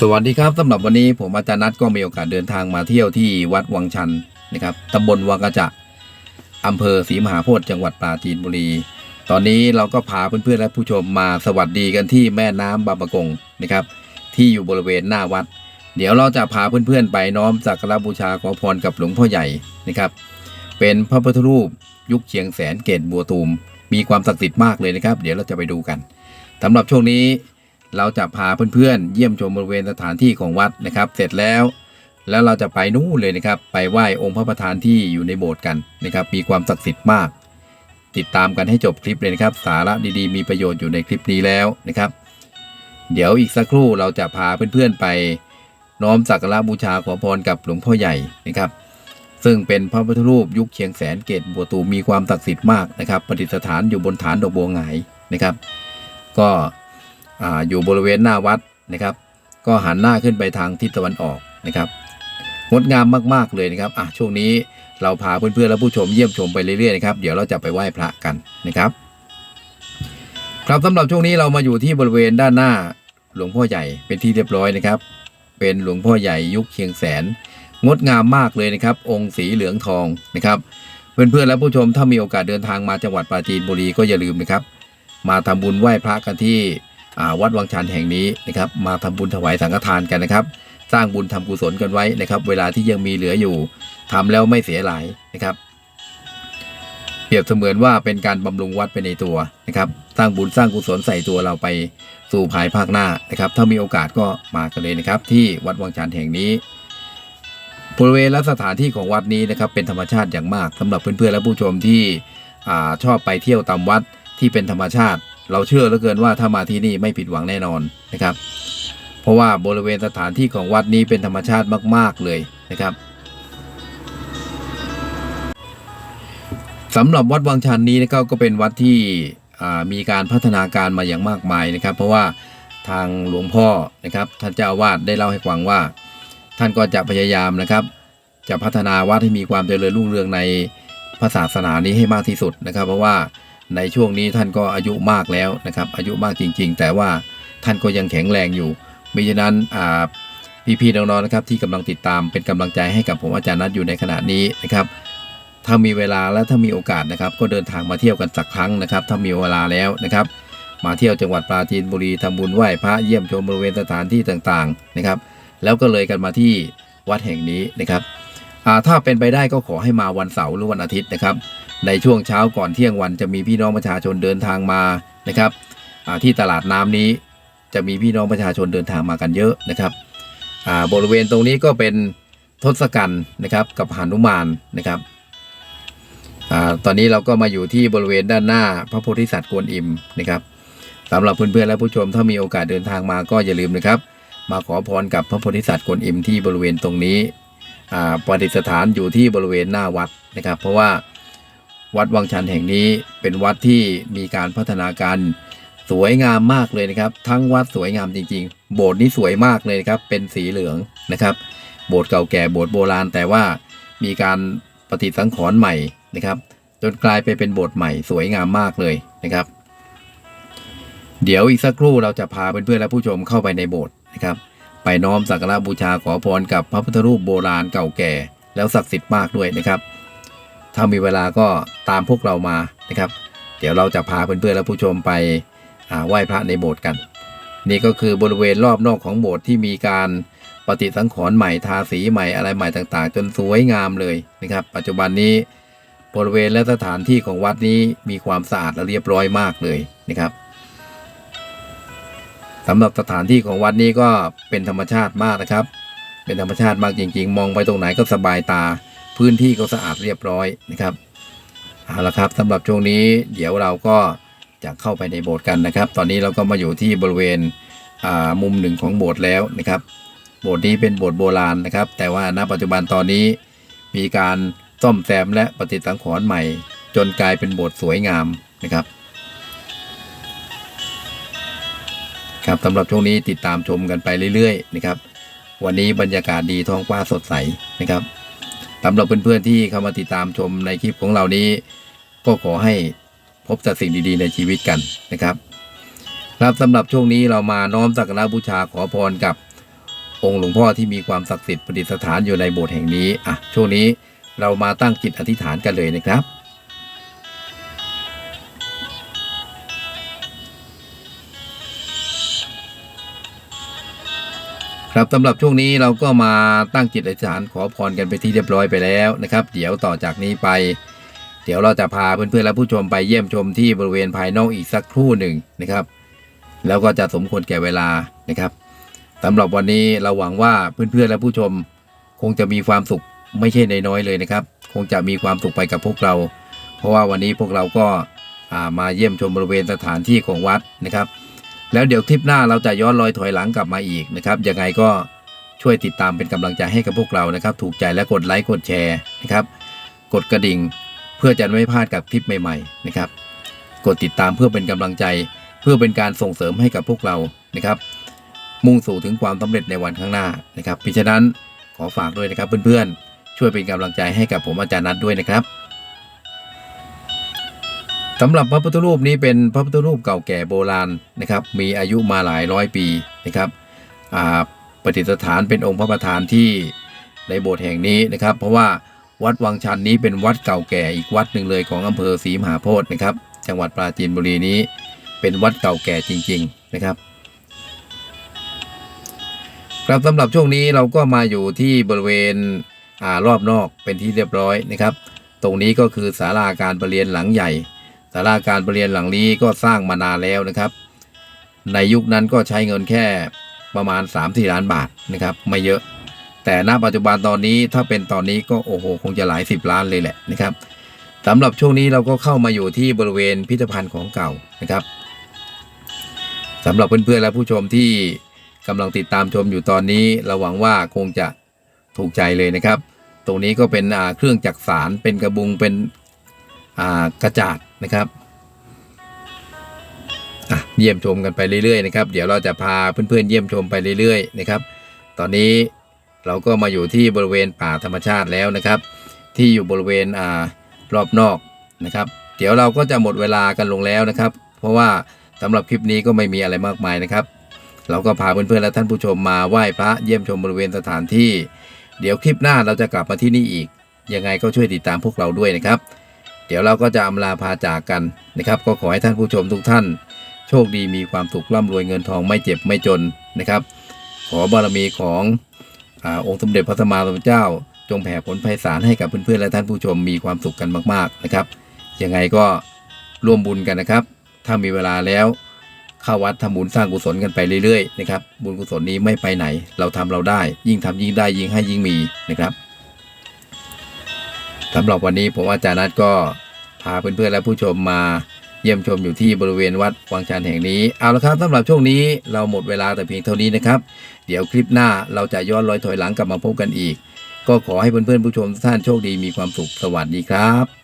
สวัสดีครับสำหรับวันนี้ผมอาจารย์นัทก็มีโอกาสเดินทางมาเที่ยวที่วัดวังชันนะครับตำบลวังกระจะอำเภอศรีมหาโพธิจังหวัดปราจีนบุรี ตอนนี้เราก็พาเพื่อนๆและผู้ชมมาสวัสดีกันที่แม่น้ำบางปะกงนะครับ ที่อยู่บริเวณหน้าวัด เดี๋ยวเราจะพาเพื่อนๆไปน้อมสักการบูชาขอพรกับหลวงพ่อใหญ่นะครับ เป็นพระพุทธรูปยุคเชียงแสนเกตบัวตูม มีความศักดิ์สิทธิ์มากเลยนะครับ เดี๋ยวเราจะไปดูกันสำหรับช่วงนี้ เราจะพาเพื่อนๆ เยี่ยมชมบริเวณสถานที่ของวัดนะครับ เสร็จแล้ว แล้วเราจะไปนู่นเลยนะครับ ไปไหว้องค์พระประธานที่อยู่ในโบสถ์กันนะครับ มีความศักดิ์สิทธิ์มาก ติดตามกันให้จบคลิปเลยนะครับ สาระดีๆ มีประโยชน์อยู่ในคลิปนี้แล้วนะครับ เดี๋ยวอีกสักครู่เราจะพาเพื่อนๆไปน้อมสักการะบูชาขอพรกับหลวงพ่อใหญ่นะครับ ซึ่งเป็นพระพุทธรูปยุคเชียงแสนเกตบัวตูมมีความศักดิ์สิทธิ์มากนะครับประดิษฐานอยู่บนฐานดอกบัวหงายนะครับ ก็ อยู่บริเวณหน้าวัดนะครับ ก็หันหน้าขึ้นไปทางทิศตะวันออกนะครับงดงามมากๆเลยนะครับอะช่วงนี้เราพาเพื่อนๆและผู้ชมเยี่ยมชมไปเรื่อยๆนะครับเดี๋ยวเราจะไปไหว้พระกันนะครับ ครับสำหรับช่วงนี้เรามาอยู่ที่บริเวณด้านหน้าหลวงพ่อใหญ่เป็นที่เรียบร้อยนะครับ เป็นหลวงพ่อใหญ่ยุคเชียงแสน งดงามมากเลยนะครับ องค์สีเหลืองทองนะครับเพื่อนๆและผู้ชมถ้ามีโอกาสเดินทางมาจังหวัดปราจีนบุรีก็อย่าลืมนะครับ มาทำบุญไหว้พระกันที่ วัดวังชันแห่งนี้นะครับมาทำบุญถวายสังฆทานกันนะครับ สร้างบุญทำกุศลกันไว้นะครับ เวลาที่ยังมีเหลืออยู่ทำแล้วไม่เสียหลายนะครับ เปรียบเสมือนว่าเป็นการบำรุงวัดไปในตัวนะครับสร้างบุญสร้างกุศลใส่ตัวเราไปสู่ภายภาคหน้านะครับ ถ้ามีโอกาสก็มากันเลยนะครับ ที่วัดวังชันแห่งนี้บริเวณและสถานที่ของวัดนี้นะครับ เป็นธรรมชาติอย่างมากสำหรับเพื่อนๆและผู้ชมที่อ่าชอบไปเที่ยวตามวัดที่เป็นธรรมชาติ เราเชื่อเหลือเกินว่าถ้ามาที่นี่ไม่ผิดหวังแน่นอนนะครับ เพราะว่าบริเวณสถานที่ของวัดนี้เป็นธรรมชาติมาก ๆ เลยนะครับสำหรับวัดวังชันนี้นะครับก็เป็นวัดที่มีการพัฒนาการมาอย่างมากมายนะครับ เพราะว่าทางหลวงพ่อนะครับท่านเจ้าอาวาสได้เล่าให้ฟังว่า ท่านก็จะพยายามนะครับ จะพัฒนาวัดให้มีความเจริญรุ่งเรืองในพระศาสนานี้ให้มากที่สุดนะครับ เพราะว่า ในช่วงนี้ท่านก็อายุมากแล้วนะครับ อายุมากจริง ๆ แต่ว่าท่านก็ยังแข็งแรงอยู่มิฉะนั้นพี่ๆน้องๆนะครับที่กำลังติดตามเป็นกำลังใจให้กับผมอาจารย์นัทอยู่ในขณะนี้นะครับถ้ามีเวลาและถ้ามีโอกาสนะครับ ก็เดินทางมาเที่ยวกันสักครั้งนะครับ ถ้ามีเวลาแล้วนะครับ มาเที่ยวจังหวัดปราจีนบุรีทำบุญไหว้พระเยี่ยมชมบริเวณสถานที่ต่างๆนะครับ แล้วก็เลยกันมาที่วัดแห่งนี้นะครับถ้าเป็นไปได้ก็ขอให้มาวันเสาร์หรือวันอาทิตย์นะครับ ในช่วงเช้าก่อนเที่ยงวันจะมีพี่น้องประชาชนเดินทางมานะครับที่ตลาดน้ำนี้จะมีพี่น้องประชาชนเดินทางมากันเยอะนะครับบริเวณตรงนี้ก็เป็นทศกัณฐ์นะครับกับหานุมานนะครับอตอนนี้เราก็มาอยู่ที่บริเวณด้านหน้าพระโพธิสัตว์กวนอิมนะครับสำหรับเพื่อนๆและผู้ชมถ้ามีโอกาสเดินทางมาก็อย่าลืมนะครับ มาขอพรกับพระโพธิสัตว์กวนอิมที่บริเวณตรงนี้ประดิษฐานอยู่ที่บริเวณหน้าวัดนะครับ เพราะว่า วัดวังชันแห่งนี้เป็นวัดที่มีการพัฒนาการสวยงามมากเลยนะครับ ทั้งวัดสวยงามจริง ๆ โบสถ์นี้สวยมากเลยครับ เป็นสีเหลืองนะครับ โบสถ์เก่าแก่โบสถ์โบราณ แต่ว่ามีการปฏิสังขรณ์ใหม่นะครับ จนกลายไปเป็นโบสถ์ใหม่สวยงามมากเลยนะครับ เดี๋ยวอีกสักครู่เราจะพาเพื่อนๆและผู้ชมเข้าไปในโบสถ์นะครับ ไปน้อมสักการะบูชาขอพรกับพระพุทธรูปโบราณเก่าแก่ แล้วศักดิ์สิทธิ์มากด้วยนะครับ ถ้ามีเวลาก็ตามพวกเรามานะครับ เดี๋ยวเราจะพาเพื่อนๆและผู้ชมไปไหว้พระในโบสถ์กัน นี่ก็คือบริเวณรอบนอกของโบสถ์ที่มีการปฏิสังขรณ์ใหม่ทาสีใหม่อะไรใหม่ต่างๆ จนสวยงามเลยนะครับ ปัจจุบันนี้บริเวณและสถานที่ของวัดนี้มีความสะอาดและเรียบร้อยมากเลยนะครับสำหรับสถานที่ของวัดนี้ก็เป็นธรรมชาติมากนะครับ เป็นธรรมชาติมากจริง ๆ มองไปตรงไหนก็สบายตา พื้นที่ก็สะอาดเรียบร้อยนะครับเอาละครับสำหรับช่วงนี้เดี๋ยวเราก็จะเข้าไปในโบสถ์กันนะครับ ตอนนี้เราก็มาอยู่ที่บริเวณมุมหนึ่งของโบสถ์แล้วนะครับ โบสถ์นี้เป็นโบสถ์โบราณนะครับ แต่ว่าณปัจจุบันตอนนี้มีการซ่อมแซมและปฏิสังขรณ์ใหม่ จนกลายเป็นโบสถ์สวยงามนะครับ ครับสำหรับช่วงนี้ติดตามชมกันไปเรื่อยๆนะครับ วันนี้บรรยากาศดีท้องฟ้าสดใสนะครับ สำหรับเพื่อนๆที่เข้ามาติดตามชมในคลิปของเรานี้ ก็ขอให้พบแต่สิ่งดีๆในชีวิตกันนะครับ ครับสำหรับช่วงนี้เรามาน้อมสักการะบูชาขอพรกับองค์หลวงพ่อที่มีความศักดิ์สิทธิ์ประดิษฐานอยู่ในโบสถ์แห่งนี้อะช่วงนี้เรามาตั้งจิตอธิษฐานกันเลยนะครับ ครับสำหรับช่วงนี้เราก็มาตั้งจิตอธิษฐานขอพรกันไปที่เรียบร้อยไปแล้วนะครับ เดี๋ยวต่อจากนี้ไป เดี๋ยวเราจะพาเพื่อนๆและผู้ชมไปเยี่ยมชมที่บริเวณภายนอกอีกสักครู่หนึ่งนะครับ แล้วก็จะสมควรแก่เวลานะครับสำหรับวันนี้เราหวังว่าเพื่อนๆและผู้ชม คงจะมีความสุขไม่ใช่น้อยๆเลยนะครับ คงจะมีความสุขไปกับพวกเรา เพราะว่าวันนี้พวกเราก็ามาเยี่ยมชมบริเวณสถานที่ของวัดนะครับ แล้วเดี๋ยวคลิปหน้าเราจะย้อนรอยถอยหลังกลับมาอีกนะครับยังไงก็ช่วยติดตามเป็นกำลังใจให้กับพวกเรานะครับ ถูกใจและกดไลค์กดแชร์นะครับ กดกระดิ่งเพื่อจะไม่พลาดกับคลิปใหม่ๆนะครับ กดติดตามเพื่อเป็นกำลังใจ เพื่อเป็นการส่งเสริมให้กับพวกเรานะครับ มุ่งสู่ถึงความสำเร็จในวันข้างหน้านะครับเพราะฉะนั้นขอฝากด้วยนะครับเพื่อนๆช่วยเป็นกำลังใจให้กับผมอาจารย์นัทด้วยนะครับ สำหรับพระพุทธรูปนี้เป็นพระพุทธรูปเก่าแก่โบราณนะครับ มีอายุมาหลายร้อยปีนะครับประดิษฐานเป็นองค์พระประธานที่ในโบสถ์แห่งนี้นะครับ เพราะว่าวัดวังชันนี้เป็นวัดเก่าแก่อีกวัดหนึ่งเลยของอำเภอศรีมหาโพธิ์นะครับ จังหวัดปราจีนบุรีนี้ เป็นวัดเก่าแก่จริง ๆนะครับ ครับสำหรับช่วงนี้เราก็มาอยู่ที่บริเวณอารอบนอกเป็นที่เรียบร้อยนะครับ ตรงนี้ก็คือศาลาการประเรียนหลังใหญ่าลาการประเรียนหลังนี้ก็สร้างมานานแล้วนะครับ ในยุคนั้นก็ใช้เงินแค่ประมาณ 3-4 ล้านบาทนะครับ ไม่เยอะ แต่ณปัจจุบันตอนนี้ถ้าเป็นตอนนี้ก็โอ้โหคงจะหลายสิบล้านเลยแหละนะครับสำหรับช่วงนี้เราก็เข้ามาอยู่ที่บริเวณพิพิธภัณฑ์ของเก่านะครับสำหรับเพื่อนๆและผู้ชมที่กำลังติดตามชมอยู่ตอนนี้เราหวังว่าคงจะถูกใจเลยนะครับ ตรงนี้ก็เป็นเครื่องจักสารเป็นกระบุงเป็น กระจาดนะครับเยี่ยมชมกันไปเรื่อยๆนะครับ เดี๋ยวเราจะพาเพื่อนๆเยี่ยมชมไปเรื่อยๆนะครับ ตอนนี้เราก็มาอยู่ที่บริเวณป่าธรรมชาติแล้วนะครับ ที่อยู่บริเวณอ่ารอบนอกนะครับ เดี๋ยวเราก็จะหมดเวลากันลงแล้วนะครับ เพราะว่าสำหรับคลิปนี้ก็ไม่มีอะไรมากมายนะครับ เราก็พาเพื่อนๆและท่านผู้ชมมาไหว้พระเยี่ยมชมบริเวณสถานที่ เดี๋ยวคลิปหน้าเราจะกลับมาที่นี่อีกยังไงก็ช่วยติดตามพวกเราด้วยนะครับ เดี๋ยวเราก็จะอำลาพาจากกันนะครับ ก็ขอให้ท่านผู้ชมทุกท่าน โชคดีมีความสุขร่ำรวยเงินทองไม่เจ็บไม่จนนะครับ ขอบารมีของอองค์สมเด็จพระสัมมาสัมพุทธเจ้า จงแผ่ผลไพศาลให้กับเพื่อนๆและท่านผู้ชมมีความสุขกันมากๆนะครับยังไงก็ร่วมบุญกันนะครับ ถ้ามีเวลาแล้วเข้าวัดทำบุญสร้างกุศลกันไปเรื่อยๆนะครับบุญกุศลนี้ไม่ไปไหน เราทำเราได้ ยิ่งทำยิ่งได้ยิ่งให้ยิ่งมีนะครับ สำหรับวันนี้ผมอาจารย์นัทก็พาเพื่อนๆและผู้ชมมาเยี่ยมชมอยู่ที่บริเวณวัดวังชันแห่งนี้ เอาละครับสำหรับช่วงนี้เราหมดเวลาแต่เพียงเท่านี้นะครับ เดี๋ยวคลิปหน้าเราจะย้อนรอยถอยหลังกลับมาพบกันอีก ก็ขอให้เพื่อนๆผู้ชมทุกท่านโชคดีมีความสุขสวัสดีครับ